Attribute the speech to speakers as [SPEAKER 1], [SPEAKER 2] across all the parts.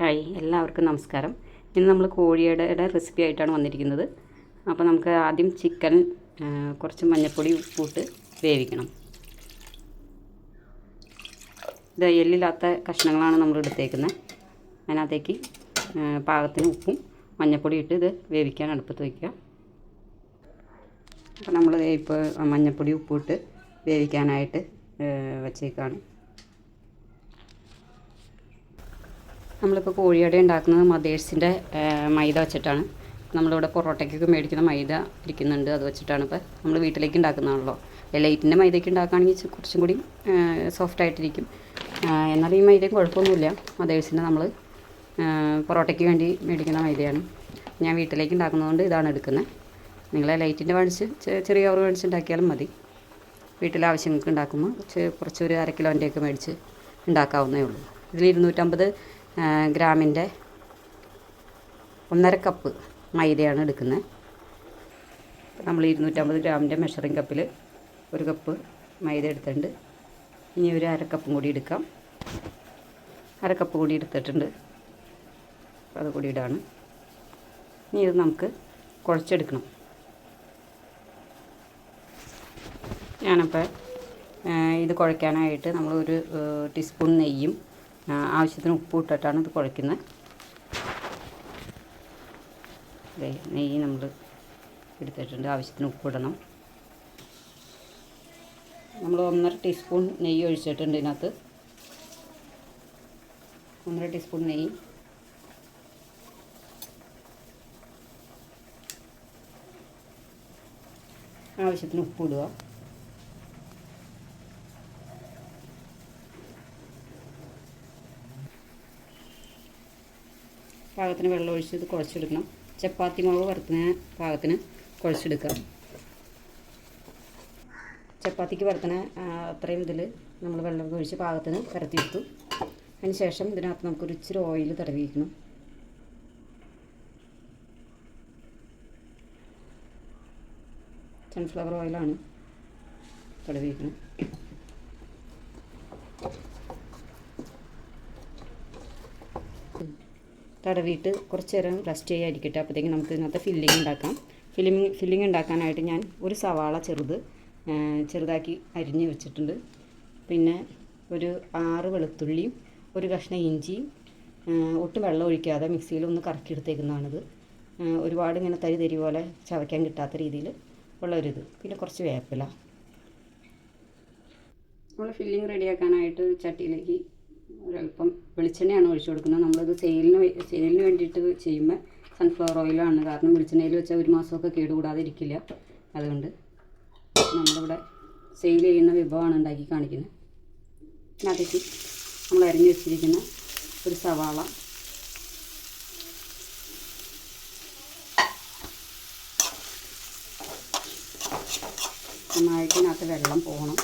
[SPEAKER 1] Hi എല്ലാവർക്കും നമസ്കാരം. ഇന്ന് നമ്മൾ കോഴിയുടെ റെസിപ്പി ആയിട്ടാണ് വന്നിരിക്കുന്നത്. അപ്പോൾ നമുക്ക് ആദ്യം ചിക്കൻ കുറച്ച് മഞ്ഞൾപ്പൊടി ഉപ്പിട്ട് വേവിക്കണം. ഇത് എല്ലില്ലാത്ത കഷ്ണങ്ങളാണ് നമ്മൾ എടുത്തേക്കുന്നത്. അതിനകത്തേക്ക് പാകത്തിന് ഉപ്പും മഞ്ഞൾപ്പൊടി ഇട്ട് ഇത് വേവിക്കാൻ അടുപ്പത്ത് വയ്ക്കുക. അപ്പോൾ നമ്മൾ ഇപ്പോൾ മഞ്ഞൾപ്പൊടി ഉപ്പിട്ട് വേവിക്കാനായിട്ട് വച്ചേക്കാണ്. നമ്മളിപ്പോൾ കോഴിയട ഉണ്ടാക്കുന്നത് മദേഴ്സിന്റെ മൈദ വെച്ചിട്ടാണ്. നമ്മളിവിടെ പൊറോട്ടയ്ക്കൊക്കെ മേടിക്കുന്ന മൈദ ഇരിക്കുന്നുണ്ട് അത് വെച്ചിട്ടാണ് ഇപ്പോൾ നമ്മൾ വീട്ടിലേക്ക് ഉണ്ടാക്കുന്നതാണല്ലോ. ലൈറ്റിന്റെ മൈദയ്ക്ക് ഉണ്ടാക്കുകയാണെങ്കിൽ കുറച്ചും കൂടി സോഫ്റ്റ് ആയിട്ടിരിക്കും. എന്നാൽ ഈ മൈദയും കുഴപ്പമൊന്നുമില്ല. മദേഴ്സിന്റെ നമ്മൾ പൊറോട്ടയ്ക്ക് വേണ്ടി മേടിക്കുന്ന മൈദയാണ്. ഞാൻ വീട്ടിലേക്ക് ഉണ്ടാക്കുന്നതുകൊണ്ട് ഇതാണ് എടുക്കുന്നത്. നിങ്ങൾ ലൈറ്റിന്റെ മേടിച്ച് ചെറിയ കവർ മേടിച്ച് ഉണ്ടാക്കിയാലും മതി. വീട്ടിലെ ആവശ്യങ്ങൾക്ക് ഉണ്ടാക്കുമ്പോൾ കുറച്ച് കുറച്ചൊരു അര കിലോന്റെയൊക്കെ മേടിച്ച് ഉണ്ടാക്കാവുന്നേ ഉള്ളൂ. ഇതിൽ ഇരുന്നൂറ്റമ്പത് ഗ്രാമിന്റെ ഒന്നര കപ്പ് മൈദയാണ് എടുക്കുന്നത്. നമ്മൾ ഇരുന്നൂറ്റമ്പത് ഗ്രാമിന്റെ മെഷറിംഗ് കപ്പിൽ ഒരു കപ്പ് മൈദ എടുത്തിട്ടുണ്ട്. ഇനി ഒരു അര കൂടി എടുക്കാം. അര കപ്പ് കൂടി എടുത്തിട്ടുണ്ട്. അത് കൂടി ഇടാണ്. ഇനി ഇത് നമുക്ക് കുഴച്ചെടുക്കണം. ഞാനപ്പോൾ ഇത് കുഴയ്ക്കാനായിട്ട് നമ്മൾ ഒരു ടീസ്പൂൺ നെയ്യും ആവശ്യത്തിന് ഉപ്പ് ഇട്ടിട്ടാണ് ഇത് കുഴയ്ക്കുന്നത്. നെയ്യ് നമ്മൾ എടുത്തിട്ടുണ്ട്. ആവശ്യത്തിന് ഉപ്പ് ഇടണം നമ്മൾ ഒന്നര ടീസ്പൂൺ നെയ്യ് ഒഴിച്ചിട്ടുണ്ട് ഇതിനകത്ത്. ഒന്നര ടീസ്പൂൺ നെയ്യ്. ആവശ്യത്തിന് ഉപ്പ് പാകത്തിന് വെള്ളം ഒഴിച്ച് ഇത് കുഴച്ചെടുക്കണം. ചപ്പാത്തി മാവ് വറുത്തിന് പാകത്തിന് കുഴച്ചെടുക്കാം ചപ്പാത്തിക്ക് വറുത്തണ അത്രയും ഇതിൽ നമ്മൾ വെള്ളം ഒഴിച്ച് പാകത്തിന് പരത്തിയെടുത്തു. അതിന് ശേഷം ഇതിനകത്ത് നമുക്കൊരു ഇച്ചിരി ഓയിൽ തടവി വയ്ക്കണം സൺഫ്ലവർ ഓയിലാണ് തടവി തടവിയിട്ട് കുറച്ച് നേരം റെസ്റ്റ് ചെയ്യാതിരിക്കട്ടെ. അപ്പോഴത്തേക്കും നമുക്ക് ഇന്നത്തെ ഫില്ലിംഗ് ഉണ്ടാക്കാം. ഫില്ലിംഗ് ഫില്ലിംഗ് ഉണ്ടാക്കാനായിട്ട് ഞാൻ ഒരു സവാള ചെറുത് ചെറുതാക്കി അരിഞ്ഞ് വെച്ചിട്ടുണ്ട്. പിന്നെ ഒരു ആറ് വെളുത്തുള്ളിയും ഒരു കഷ്ണം ഇഞ്ചിയും ഒട്ടും വെള്ളം ഒഴിക്കാതെ മിക്സിയിൽ ഒന്ന് കറക്കി എടുത്തേക്കുന്നതാണിത്. ആ, ഒരുപാട് ഇങ്ങനെ തരി തരി പോലെ ചവയ്ക്കാൻ കിട്ടാത്ത രീതിയിൽ ഉള്ളൊരിത് പിന്നെ കുറച്ച് വേപ്പില. നമ്മൾ ഫില്ലിംഗ് റെഡിയാക്കാനായിട്ട് ചട്ടിയിലേക്ക് ഒരല്പം വെളിച്ചെണ്ണയാണ് ഒഴിച്ചു കൊടുക്കുന്നത്. നമ്മളിത് സെയിലിന് സെയിലിന് വേണ്ടിയിട്ട് ചെയ്യുമ്പോൾ സൺഫ്ലവർ ഓയിലാണ് കാരണം വെളിച്ചെണ്ണയിൽ വെച്ചാൽ ഒരു മാസമൊക്കെ കേടുകൂടാതെ ഇരിക്കില്ല അതുകൊണ്ട് നമ്മളിവിടെ സെയിൽ ചെയ്യുന്ന വിഭവമാണ് ഉണ്ടാക്കി കാണിക്കുന്നത്. അതിലേക്ക് നമ്മൾ അരിഞ്ഞു വെച്ചിരിക്കുന്ന ഒരു സവാള. നന്നായിട്ട് ഇതിനകത്ത് വെള്ളം പോകണം.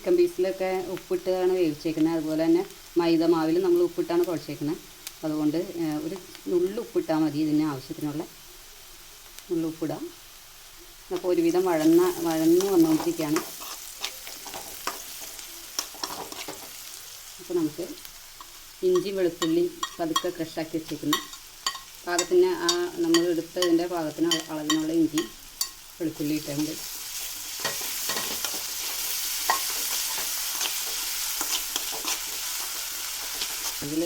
[SPEAKER 1] ചിക്കൻ പീസിലൊക്കെ ഉപ്പിട്ടാണ് വേവിച്ചേക്കുന്നത്. അതുപോലെ തന്നെ മൈദ മാവിൽ നമ്മൾ ഉപ്പിട്ടാണ് കുഴച്ചേക്കുന്നത്. അതുകൊണ്ട് ഒരു നുള്ളു ഉപ്പിട്ടാൽ മതി ഇതിന് ആവശ്യത്തിനുള്ള. നുള്ളു ഉപ്പിടാം. അപ്പോൾ ഒരുവിധം വഴന്ന വഴന്ന് വന്നുകൊണ്ടിരിക്കുകയാണ് അപ്പോൾ നമുക്ക് ഇഞ്ചി വെളുത്തുള്ളി പതുക്കെ ക്രഷാക്കി വെച്ചേക്കുന്നു. പാകത്തിന് ആ നമ്മൾ എടുത്തതിന്റെ പാകത്തിന് അള- അളവിനുള്ള ഇഞ്ചി വെളുത്തുള്ളി ഇട്ടുണ്ട് അതിൽ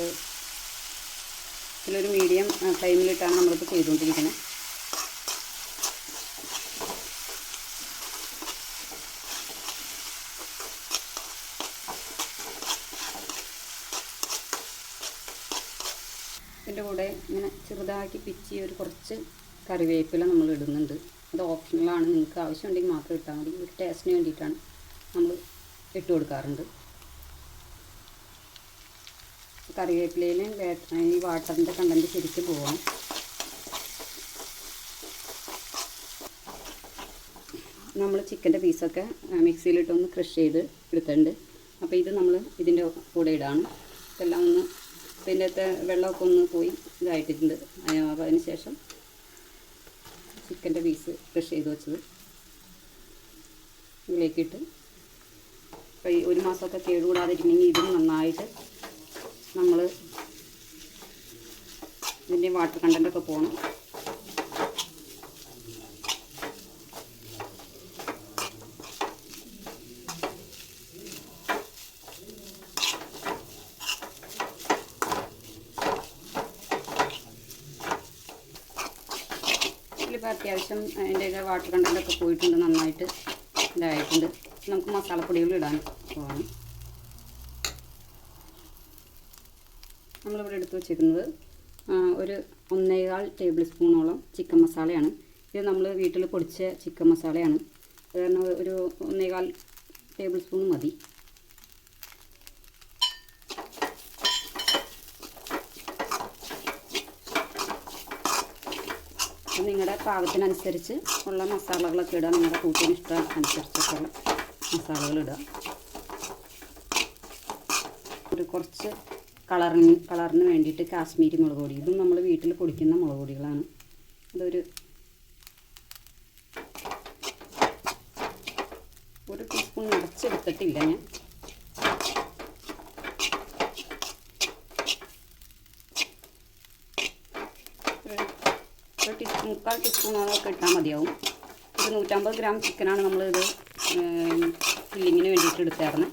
[SPEAKER 1] ഇതിലൊരു മീഡിയം ഫ്ലെയിമിലിട്ടാണ് നമ്മളിപ്പോൾ ചെയ്തുകൊണ്ടിരിക്കുന്നത് ഇതിന്റെ കൂടെ ഇങ്ങനെ ചെറുതാക്കി പിച്ചി ഒരു കുറച്ച് കറിവേപ്പില നമ്മൾ ഇടുന്നുണ്ട്. അത് ഓപ്ഷണലാണ് നിങ്ങൾക്ക് ആവശ്യമുണ്ടെങ്കിൽ മാത്രം ഇട്ടാൽ മതി. ഒരു ടേസ്റ്റിന് വേണ്ടിയിട്ടാണ് നമ്മൾ ഇട്ട് കൊടുക്കാറുണ്ട്. കറിവേപ്പിലയിൽ ഈ വാട്ടറിന്റെ കണ്ടന്റ് ശരിക്ക് പോകണം നമ്മൾ ചിക്കന്റെ പീസൊക്കെ മിക്സിയിലിട്ടൊന്ന് ക്രഷ് ചെയ്ത് എടുത്തിട്ടുണ്ട്. അപ്പോൾ ഇത് നമ്മൾ ഇതിന്റെ കൂടെ ഇടാണ്. ഇതെല്ലാം ഒന്ന് ഇതിന്റെ വെള്ളമൊക്കെ ഒന്ന് പോയി ഇതായിട്ടിട്ടുണ്ട് അപ്പോൾ അതിന് ശേഷം ചിക്കന്റെ പീസ് ക്രഷ് ചെയ്ത് വെച്ചത് ഇതിലേക്കിട്ട്. അപ്പോൾ ഈ ഒരു മാസമൊക്കെ കേടുകൂടാതിരിക്കണമെങ്കിൽ ഇതും നന്നായിട്ട് നമ്മൾ ഇതിന്റെ വാട്ടർ കണ്ടന്റൊക്കെ പോകണം അത്യാവശ്യം അതിന്റെ വാട്ടർ കണ്ടന്റൊക്കെ പോയിട്ടുണ്ട് നന്നായിട്ട് ഇതായിട്ടുണ്ട്. നമുക്ക് മസാലപ്പൊടികൾ ഇടാൻ പോകണം എടുത്ത് വെച്ചിരിക്കുന്നത് ഒരു ഒന്നേകാൽ ടേബിൾ സ്പൂണോളം ചിക്കൻ മസാലയാണ്. ഇത് നമ്മൾ വീട്ടിൽ പൊടിച്ച ചിക്കൻ മസാലയാണ്. അത് കാരണം ഒരു ഒന്നേകാൽ ടേബിൾ സ്പൂൺ മതി. നിങ്ങളുടെ പാകത്തിനനുസരിച്ച് ഉള്ള മസാലകളൊക്കെ ഇടുക നിങ്ങളുടെ കൂട്ടിന് ഇഷ്ടം അനുസരിച്ചൊക്കെയുള്ള മസാലകൾ ഇടുക ഒരു കുറച്ച് കളറിന് കളറിന് വേണ്ടിയിട്ട് കാശ്മീരി മുളക് പൊടി. ഇതും നമ്മൾ വീട്ടിൽ പൊടിക്കുന്ന മുളക് പൊടികളാണ്. അതൊരു ഒരു ടീസ്പൂൺ നിറച്ചെടുത്തിട്ടില്ല ഞാൻ. ഒരു ടീസ്പൂൺ മുക്കാൽ ടീസ്പൂണോളൊക്കെ ഇട്ടാൽ മതിയാവും. ഒരു നൂറ്റമ്പത് ഗ്രാം ചിക്കനാണ് നമ്മളിത് ഫില്ലിങ്ങിന് വേണ്ടിയിട്ട് എടുത്തായിരുന്നത്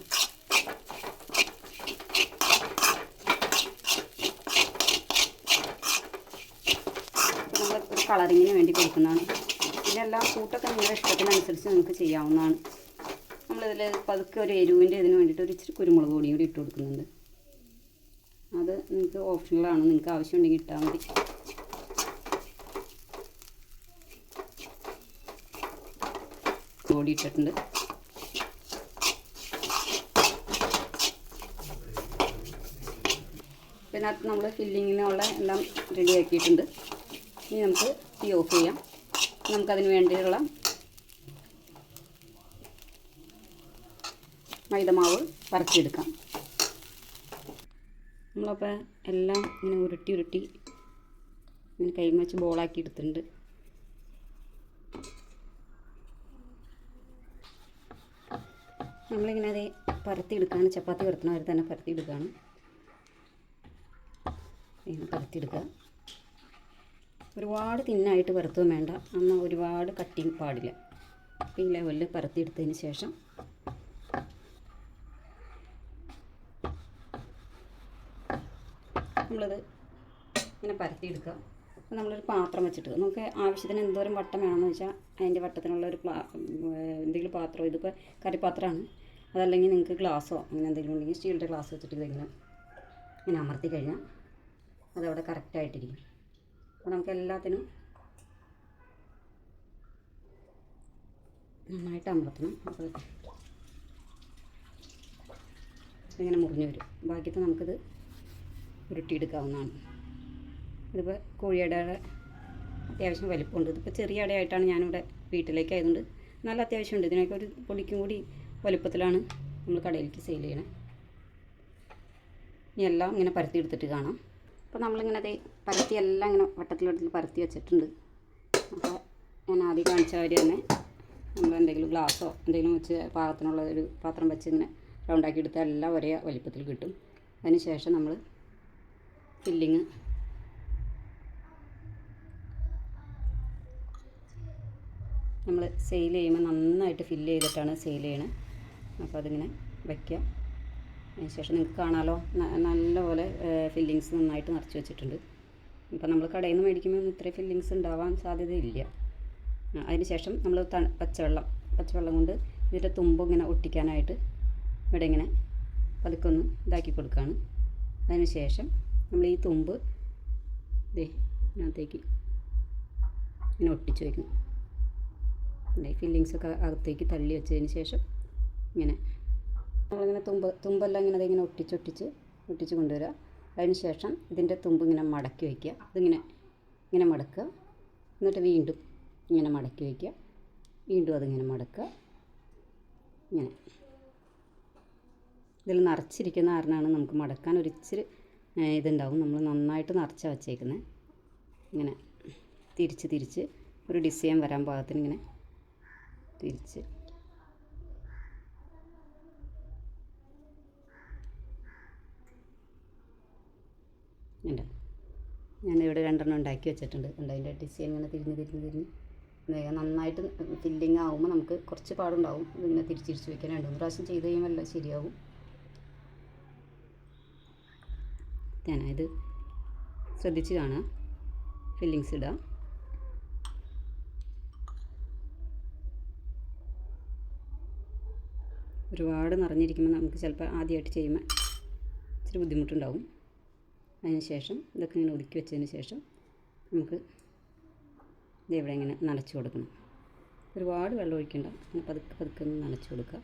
[SPEAKER 1] അപ്പോൾ നമ്മൾ ഒരു കളറിങ്ങിന് വേണ്ടി കൊടുക്കുന്നതാണ്. ഇതെല്ലാം കൂട്ടൊക്കെ നിങ്ങളുടെ ഇഷ്ടത്തിനനുസരിച്ച് നിങ്ങൾക്ക് ചെയ്യാവുന്നതാണ്. നമ്മളിതിൽ പതുക്കെ ഒരു എരിവിന്റെ ഇതിന് വേണ്ടിയിട്ട് ഒരു ഇച്ചിരി കുരുമുളക് പൊടിയും കൂടി ഇട്ട് കൊടുക്കുന്നുണ്ട്. അത് നിങ്ങൾക്ക് ഓപ്ഷണലാണ് നിങ്ങൾക്ക് ആവശ്യമുണ്ടെങ്കിൽ ഇട്ടാൽ മതി. പൊടി ഇട്ടിട്ടുണ്ട്. ഇതിനകത്ത് നമ്മൾ ഫില്ലിങ്ങിനുള്ള എല്ലാം റെഡി ആക്കിയിട്ടുണ്ട്. ഇനി നമുക്ക് തീ ഓഫ് ചെയ്യാം. നമുക്കതിന് വേണ്ടിയുള്ള മൈദമാവ് പരത്തിയെടുക്കാം നമ്മളപ്പോൾ എല്ലാം ഇങ്ങനെ ഉരുട്ടി ഉരുട്ടി ഇങ്ങനെ കൈ വെച്ച് ബോളാക്കി എടുത്തിട്ടുണ്ട്. നമ്മളിങ്ങനെ അത് പരത്തിയെടുക്കുകയാണ് ചപ്പാത്തി പരത്തുന്ന വരെ തന്നെ പരത്തിയെടുക്കുകയാണ് പരത്തി പരത്തിയെടുക്കുക. ഒരുപാട് തിന്നായിട്ട് പരത്തുകയും വേണ്ട. എന്നാൽ ഒരുപാട് കട്ടിങ് പാടില്ല. ഈ ലെവലിൽ പരത്തിയെടുത്തതിന് ശേഷം. നമ്മളത് ഇങ്ങനെ പരത്തിയെടുക്കുക. അപ്പോൾ നമ്മളൊരു പാത്രം വെച്ചിട്ട് നമുക്ക് ആവശ്യത്തിന് എന്തോരം വട്ടം വേണമെന്ന് വെച്ചാൽ അതിന്റെ വട്ടത്തിനുള്ള ഒരു എന്തെങ്കിലും പാത്രം ഇതിപ്പോൾ കറിപ്പാത്രമാണ്. അതല്ലെങ്കിൽ നിങ്ങൾക്ക് ഗ്ലാസ്സോ അങ്ങനെ എന്തെങ്കിലും ഉണ്ടെങ്കിൽ സ്റ്റീലിന്റെ ഗ്ലാസ് വെച്ചിട്ട് ഇതിങ്ങനെ ഇങ്ങനെ അമർത്തി കഴിഞ്ഞാൽ അതവിടെ കറക്റ്റായിട്ടിരിക്കും. അപ്പോൾ നമുക്ക് എല്ലാത്തിനും നന്നായിട്ട് അമർത്തണം. അപ്പോൾ ഇങ്ങനെ മുറിഞ്ഞു വരും. ബാക്കിയത്തെ നമുക്കിത് ഉരുട്ടിയെടുക്കാവുന്നതാണ്. ഇതിപ്പോൾ കോഴിയടയുടെ അത്യാവശ്യം വലിപ്പമുണ്ട്. ഇതിപ്പോൾ ചെറിയ അടയായിട്ടാണ് ഞാനിവിടെ വീട്ടിലേക്ക് ആയതുകൊണ്ട് നല്ല അത്യാവശ്യമുണ്ട്. ഇതിനൊക്കെ ഒരു പൊടിക്കും കൂടി വലുപ്പത്തിലാണ് നമ്മൾ കടയിലേക്ക് സെയിൽ ചെയ്യണേ. ഇനി എല്ലാം ഇങ്ങനെ പരത്തി എടുത്തിട്ട് കാണാം. അപ്പോൾ നമ്മളിങ്ങനെ അത് പരത്തി എല്ലാം ഇങ്ങനെ വട്ടത്തിലെടുത്തിൽ പരത്തി വെച്ചിട്ടുണ്ട്. അപ്പോൾ ഞാൻ ആദ്യം കാണിച്ച കാര്യം തന്നെ നമ്മൾ എന്തെങ്കിലും ഗ്ലാസ്സോ എന്തെങ്കിലും വെച്ച് പാകത്തിനുള്ള ഒരു പാത്രം വെച്ച് ഇങ്ങനെ റൗണ്ടാക്കി എടുത്താൽ എല്ലാം ഒരേ വലിപ്പത്തിൽ കിട്ടും. അതിന് ശേഷം നമ്മൾ ഫില്ലിങ് നമ്മൾ സെയിൽ ചെയ്യുമ്പോൾ നന്നായിട്ട് ഫില്ല് ചെയ്തിട്ടാണ് സെയിൽ ചെയ്യണത് അപ്പോൾ അതിങ്ങനെ വയ്ക്കുക അതിന് ശേഷം നിങ്ങൾക്ക് കാണാമല്ലോ നല്ലപോലെ ഫില്ലിങ്സ് നന്നായിട്ട് നിറച്ച് വെച്ചിട്ടുണ്ട്. ഇപ്പം നമ്മൾ കടയിൽ നിന്ന് മേടിക്കുമ്പോൾ ഇത്ര ഇത്രയും ഫില്ലിങ്സ് ഉണ്ടാവാൻ സാധ്യതയില്ല. അതിനുശേഷം ശേഷം നമ്മൾ പച്ചവെള്ളം പച്ചവെള്ളം കൊണ്ട് ഇതിന്റെ തുമ്പ് ഇങ്ങനെ ഒട്ടിക്കാനായിട്ട് ഇവിടെ ഇങ്ങനെ പതുക്കെ ഒന്ന് ഇതാക്കി കൊടുക്കുകയാണ്. അതിന് ശേഷം നമ്മൾ ഈ തുമ്പ് ദേ ഇതിനകത്തേക്ക് ഇങ്ങനെ ഒട്ടിച്ച് വയ്ക്കും ഫില്ലിങ്സൊക്കെ അകത്തേക്ക് തള്ളി വെച്ചതിന് ശേഷം ഇങ്ങനെ നമ്മളിങ്ങനെ തുമ്പ് തുമ്പെല്ലാം ഇങ്ങനെ അതിങ്ങനെ ഒട്ടിച്ചൊട്ടിച്ച് ഒട്ടിച്ച് കൊണ്ടുവരിക. അതിന് ശേഷം ഇതിന്റെ തുമ്പ് ഇങ്ങനെ മടക്കി വയ്ക്കുക. അതിങ്ങനെ ഇങ്ങനെ മടക്കുക. എന്നിട്ട് വീണ്ടും ഇങ്ങനെ മടക്കി വയ്ക്കുക. വീണ്ടും അതിങ്ങനെ മടക്കുക. ഇങ്ങനെ. ഇതിൽ നിറച്ചിരിക്കുന്ന കാരണമാണ് നമുക്ക് മടക്കാൻ ഒരു ഇച്ചിരി ഇതുണ്ടാവും. നമ്മൾ നന്നായിട്ട് നിറച്ച വച്ചേക്കുന്നത് ഇങ്ങനെ തിരിച്ച് തിരിച്ച് ഒരു ഡിസൈൻ വരാൻ പാകത്തിന് ഇങ്ങനെ തിരിച്ച് ഉണ്ട് ഞാനിവിടെ രണ്ടെണ്ണം ഉണ്ടാക്കി വെച്ചിട്ടുണ്ട്. ഉണ്ട് അതിന്റെ ഡിസൈൻ ഇങ്ങനെ തിരിഞ്ഞ് തിരിഞ്ഞ് തിരിഞ്ഞ്. വേഗം നന്നായിട്ട് ഫില്ലിങ് ആകുമ്പോൾ നമുക്ക് കുറച്ച് പാടുണ്ടാവും. ഇതിങ്ങനെ തിരിച്ച് തിരിച്ച് വയ്ക്കാൻ രണ്ട് മൂന്ന് പ്രാവശ്യം ചെയ്ത് കഴിയുമ്പോൾ എല്ലാം ശരിയാവും. ഞാനത് ശ്രദ്ധിച്ച് കാണാം. ഫില്ലിങ്സ് ഇടാം. ഒരുപാട് നിറഞ്ഞിരിക്കുമ്പോൾ നമുക്ക് ചിലപ്പോൾ ആദ്യമായിട്ട് ചെയ്യുമ്പോൾ ഇച്ചിരി ബുദ്ധിമുട്ടുണ്ടാവും. അതിന് ശേഷം ഇതൊക്കെ ഇങ്ങനെ ഒതുക്കി വെച്ചതിന് ശേഷം നമുക്ക് ഇവിടെ ഇങ്ങനെ നനച്ചു കൊടുക്കണം. ഒരുപാട് വെള്ളം ഒഴിക്കണ്ട. പതുക്കെ പതുക്കെ ഒന്ന് നനച്ച് കൊടുക്കുക.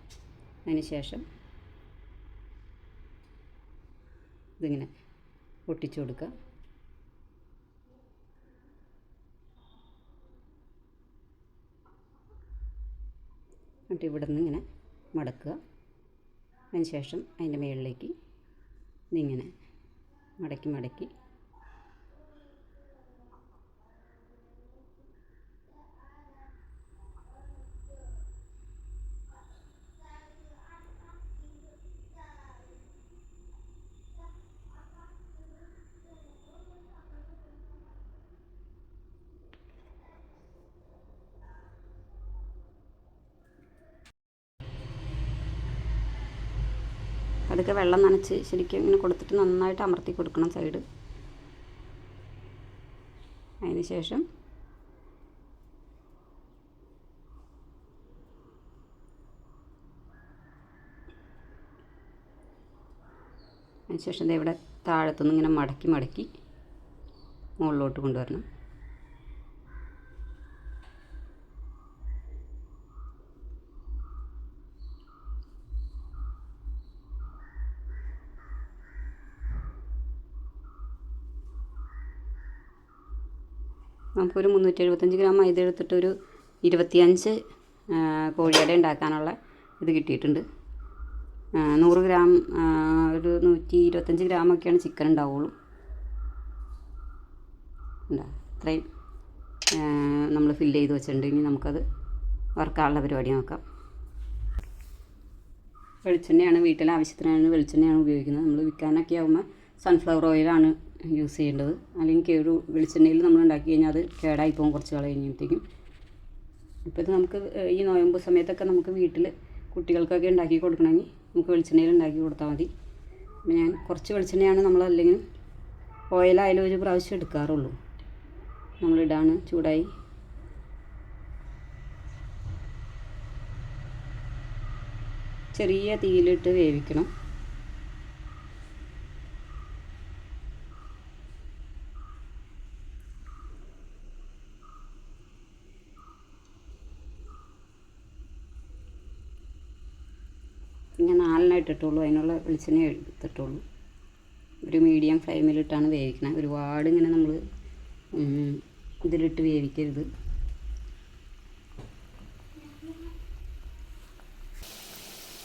[SPEAKER 1] അതിന് ശേഷം ഇതിങ്ങനെ ഒട്ടിച്ചു കൊടുക്കുക. എന്നിട്ട് ഇവിടെ നിന്ന് ഇങ്ങനെ മടക്കുക. അതിന് ശേഷം അതിന്റെ മുകളിലേക്ക് ഇതിങ്ങനെ മടക്കി മടക്കി അതൊക്കെ വെള്ളം നനച്ച് ശരിക്കും ഇങ്ങനെ കൊടുത്തിട്ട് നന്നായിട്ട് അമർത്തി കൊടുക്കണം സൈഡ്. അതിന് ശേഷം അതിന് ശേഷം ദേ ഇവിടെ താഴത്തുനിന്ന് ഇങ്ങനെ മടക്കി മടക്കി മുകളിലോട്ട് കൊണ്ടുവരണം. നമുക്കൊരു മുന്നൂറ്റി എഴുപത്തഞ്ച് ഗ്രാം മൈദ എടുത്തിട്ട് ഒരു ഇരുപത്തിയഞ്ച് കോഴിയുടെ ഉണ്ടാക്കാനുള്ള ഇത് കിട്ടിയിട്ടുണ്ട്. നൂറ് ഗ്രാം ഒരു നൂറ്റി ഇരുപത്തഞ്ച് ഗ്രാമൊക്കെയാണ് ചിക്കൻ ഉണ്ടാവുള്ളൂ. ഉണ്ടാ ഇത്രയും നമ്മൾ ഫില്ല് ചെയ്ത് വെച്ചിട്ടുണ്ടെങ്കിൽ നമുക്കത് വറുക്കാനുള്ള പരിപാടി നോക്കാം. വെളിച്ചെണ്ണയാണ് വീട്ടിലെ ആവശ്യത്തിനാണ് വെളിച്ചെണ്ണയാണ് ഉപയോഗിക്കുന്നത്. നമ്മൾ വിൽക്കാനൊക്കെ ആകുമ്പോൾ സൺഫ്ലവർ ഓയിലാണ് യൂസ് ചെയ്യേണ്ടത്. അല്ലെങ്കിൽ കേടു വെളിച്ചെണ്ണയിൽ നമ്മൾ ഉണ്ടാക്കി കഴിഞ്ഞാൽ അത് കേടായി പോകും കുറച്ച് കാലം കഴിഞ്ഞപ്പോഴത്തേക്കും ഇപ്പോൾ ഇത് നമുക്ക് ഈ നോയമ്പ് സമയത്തൊക്കെ നമുക്ക് വീട്ടിൽ കുട്ടികൾക്കൊക്കെ ഉണ്ടാക്കി കൊടുക്കണമെങ്കിൽ നമുക്ക് വെളിച്ചെണ്ണയിൽ ഉണ്ടാക്കി കൊടുത്താൽ മതി. ഞാൻ കുറച്ച് വെളിച്ചെണ്ണയാണ് നമ്മൾ അല്ലെങ്കിൽ ഓയിലായാലും ഒരു പ്രാവശ്യം എടുക്കാറുള്ളൂ. നമ്മളിടാണ് ചൂടായി. ചെറിയ തീയിലിട്ട് വേവിക്കണം. ഇട്ടിട്ടുള്ളൂ. അതിനുള്ള വെളിച്ചെണ്ണ എടുത്തിട്ടുള്ളൂ. ഒരു മീഡിയം ഫ്ലെയിമിലിട്ടാണ് വേവിക്കുന്നത് ഒരുപാട് ഇങ്ങനെ നമ്മൾ ഇതിലിട്ട് വേവിക്കരുത്.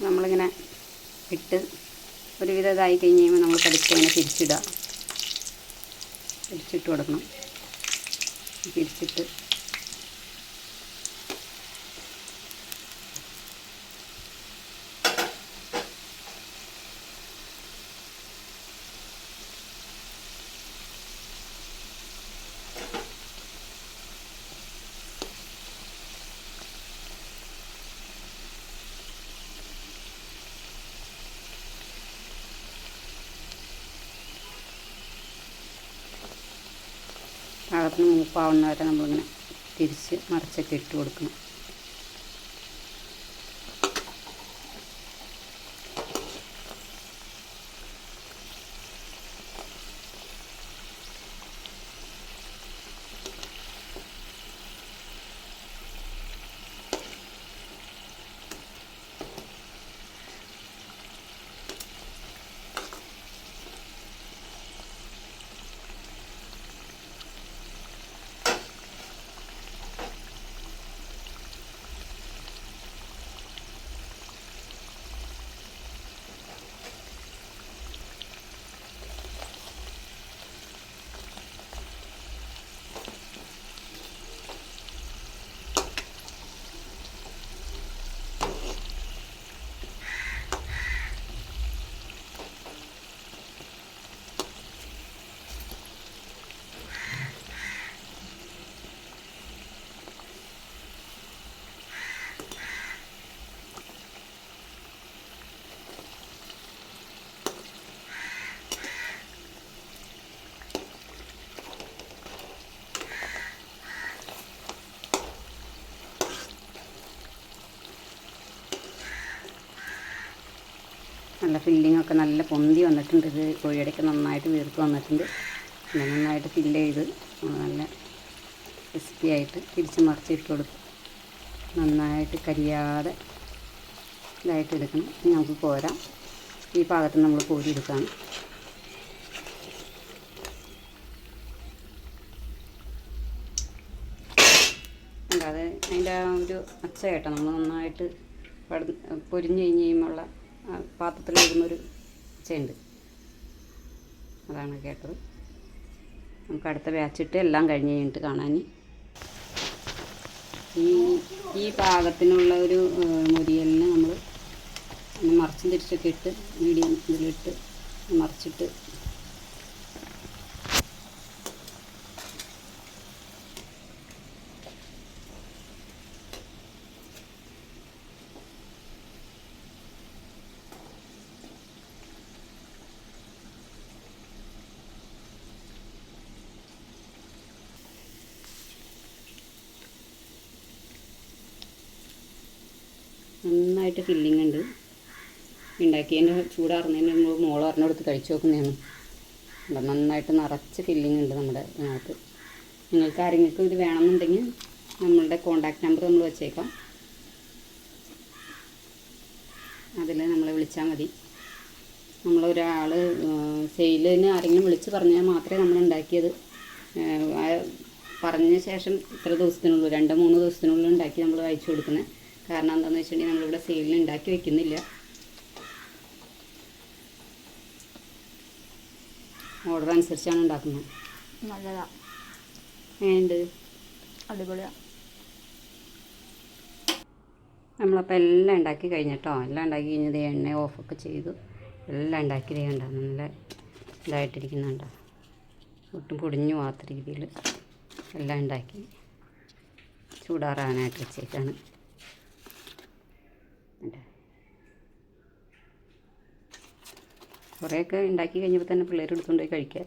[SPEAKER 1] നമ്മളിങ്ങനെ ഇട്ട് ഒരുവിധം ഇതായി കഴിഞ്ഞ് കഴിയുമ്പോൾ നമ്മൾ പതുക്കെ ഇങ്ങനെ തിരിച്ചിടുക തിരിച്ചിട്ട് കൊടുക്കണം. തിരിച്ചിട്ട് പാകത്തിന് മൂപ്പാവുന്ന വരെ നമ്മളിങ്ങനെ തിരിച്ച് മറിച്ചൊക്കെ ഇട്ട് കൊടുക്കണം. നല്ല ഫില്ലിംഗ് ഒക്കെ നല്ല പൊന്തി വന്നിട്ടുണ്ട്. ഇത് കോഴിയുടെയൊക്കെ നന്നായിട്ട് വീർത്ത് വന്നിട്ടുണ്ട്. നന്നായിട്ട് ഫില്ല് ചെയ്ത് നല്ല ക്രിസ്പി ആയിട്ട് തിരിച്ച് മറിച്ചിട്ട് കൊടുക്കും. നന്നായിട്ട് കരിയാതെ ഇതായിട്ട് എടുക്കണം. നമുക്ക് കോരാം. ഈ പാകത്തിൽ നമ്മൾ കോരി എടുക്കാം അല്ലാതെ അതിന്റെ ആ ഒരു അച്ച കേട്ടോ. നമ്മൾ നന്നായിട്ട് പൊരിഞ്ഞു കഴിഞ്ഞ് കഴിയുമ്പോഴുള്ള വരുന്നൊരു ചേണ്ട്. അതാണ് കേട്ടത്. നമുക്ക് അടുത്ത ബാച്ചിട്ട് എല്ലാം കഴിഞ്ഞ് കഴിഞ്ഞിട്ട് കാണാൻ ഈ ഈ പാകത്തിനുള്ള ഒരു മുരിയലിന് നമ്മൾ മറിച്ചും തിരിച്ചൊക്കെ ഇട്ട് മീഡിയം ഇതിലിട്ട് മറിച്ചിട്ട് നന്നായിട്ട് ഫില്ലിംഗ് ഉണ്ട്. ഉണ്ടാക്കിയതിന്റെ ചൂടാറുന്നതിന് മുമ്പ് മോൾ പറഞ്ഞെടുത്ത് കഴിച്ചു നോക്കുന്നതാണ്. അപ്പം നന്നായിട്ട് നിറച്ച് ഫില്ലിംഗ് ഉണ്ട് നമ്മുടെ ഇതിനകത്ത്. നിങ്ങൾക്ക് ആരെങ്കിലും ഇത് വേണമെന്നുണ്ടെങ്കിൽ നമ്മളുടെ കോണ്ടാക്ട് നമ്പർ നമ്മൾ വെച്ചേക്കാം. അതിൽ നമ്മളെ വിളിച്ചാൽ മതി. നമ്മളൊരാൾ സെയിലിന് ആരെങ്കിലും വിളിച്ച് പറഞ്ഞാൽ മാത്രമേ നമ്മൾ ഉണ്ടാക്കിയത് പറഞ്ഞ ശേഷം ഇത്ര ദിവസത്തിനുള്ളൂ രണ്ട് മൂന്ന് ദിവസത്തിനുള്ളിൽ ഉണ്ടാക്കി നമ്മൾ അയച്ചു കൊടുക്കുന്നത് കാരണം എന്താണെന്ന് വെച്ചിട്ടുണ്ടെങ്കിൽ നമ്മളിവിടെ സെയിലിന് ഉണ്ടാക്കി വെക്കുന്നില്ല. ഓർഡർ അനുസരിച്ചാണ് ഉണ്ടാക്കുന്നത്.
[SPEAKER 2] നല്ലതാ.
[SPEAKER 1] ഏണ്ട്
[SPEAKER 2] അടിപൊളിയാ.
[SPEAKER 1] നമ്മളപ്പോൾ എല്ലാം ഉണ്ടാക്കി കഴിഞ്ഞിട്ടോ? എല്ലാം ഉണ്ടാക്കി കഴിഞ്ഞത് എണ്ണ ഓഫൊക്കെ ചെയ്തു. എല്ലാം ഉണ്ടാക്കി ചെയ്യണ്ട നല്ല ഇതായിട്ടിരിക്കുന്നുണ്ടോ? ഒട്ടും പൊടിഞ്ഞു പോകാത്ത രീതിയിൽ എല്ലാം ഉണ്ടാക്കി. ചൂടാറാനായിട്ട് വെച്ചേക്കാണ്. കുറേയൊക്കെ ഉണ്ടാക്കി കഴിഞ്ഞപ്പോൾ തന്നെ പിള്ളേർ എടുത്തുകൊണ്ട് പോയി കഴിക്കാൻ.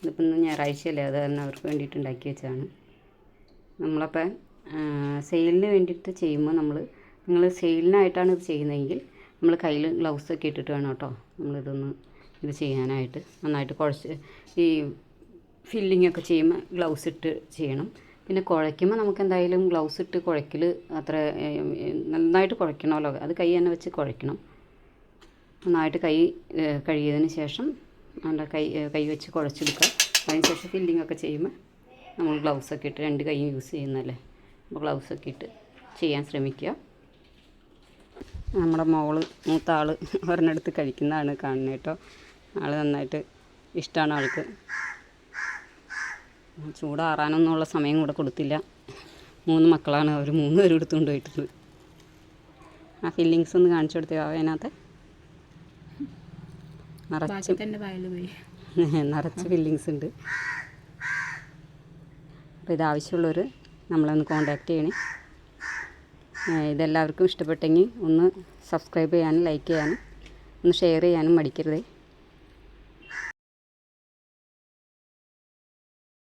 [SPEAKER 1] ഇതിപ്പോൾ ഇന്ന് ഞായറാഴ്ചയല്ലേ അത് കാരണം അവർക്ക് വേണ്ടിയിട്ട് ഉണ്ടാക്കി വെച്ചതാണ്. നമ്മളപ്പോൾ സെയിലിന് വേണ്ടിയിട്ട് ചെയ്യുമ്പോൾ നമ്മൾ നിങ്ങൾ സെയിലിനായിട്ടാണ് ഇത് ചെയ്യുന്നതെങ്കിൽ നമ്മൾ കയ്യിൽ ഗ്ലൗസ് ഒക്കെ ഇട്ടിട്ട് വേണം കേട്ടോ നമ്മളിതൊന്ന് ഇത് ചെയ്യാനായിട്ട്. നന്നായിട്ട് കുഴച്ച് ഈ ഫില്ലിങ്ങൊക്കെ ചെയ്യുമ്പോൾ ഗ്ലൗസ് ഇട്ട് ചെയ്യണം. പിന്നെ കുഴയ്ക്കുമ്പോൾ നമുക്ക് എന്തായാലും ഗ്ലൗസ് ഇട്ട് കുഴയ്ക്കൽ അത്ര നന്നായിട്ട് കുഴയ്ക്കണമല്ലോ. അത് കൈ തന്നെ വെച്ച് കുഴയ്ക്കണം. നന്നായിട്ട് കൈ കഴുകിയതിന് ശേഷം നല്ല കൈ കൈ വെച്ച് കുഴച്ചെടുക്കുക. അതിന് ശേഷം ഫില്ലിംഗ് ഒക്കെ ചെയ്യുമ്പോൾ നമ്മൾ ഗ്ലൗസ് ഒക്കെ ഇട്ട് രണ്ട് കൈയും യൂസ് ചെയ്യുന്നല്ലേ അപ്പോൾ ഗ്ലൗസ് ഒക്കെ ഇട്ട് ചെയ്യാൻ ശ്രമിക്കുക. നമ്മുടെ മോൾ മൂത്ത ആൾ ഒരെണ്ണടുത്ത് കഴിക്കുന്നതാണ് കാണുന്നത് കേട്ടോ. ആൾ നന്നായിട്ട് ഇഷ്ടമാണ് ആൾക്ക്. ചൂടാറാനൊന്നുമുള്ള സമയം കൂടെ കൊടുത്തില്ല. മൂന്ന് മക്കളാണ് അവർ മൂന്ന് പേരും എടുത്തുകൊണ്ട് പോയിട്ടുണ്ട് ആ ഫില്ലിങ്സ് ഒന്ന് കാണിച്ചു കൊടുത്തേ അതിനകത്ത്. നിറച്ച് നിറച്ച് ഫില്ലിങ്സ് ഉണ്ട്. അപ്പോൾ ഇതാവശ്യമുള്ളവർ നമ്മളൊന്ന് കോണ്ടാക്ട് ചെയ്യണേ. ഇതെല്ലാവർക്കും ഇഷ്ടപ്പെട്ടെങ്കിൽ ഒന്ന് സബ്സ്ക്രൈബ് ചെയ്യാനും ലൈക്ക് ചെയ്യാനും ഒന്ന് ഷെയർ ചെയ്യാനും മടിക്കരുതേ.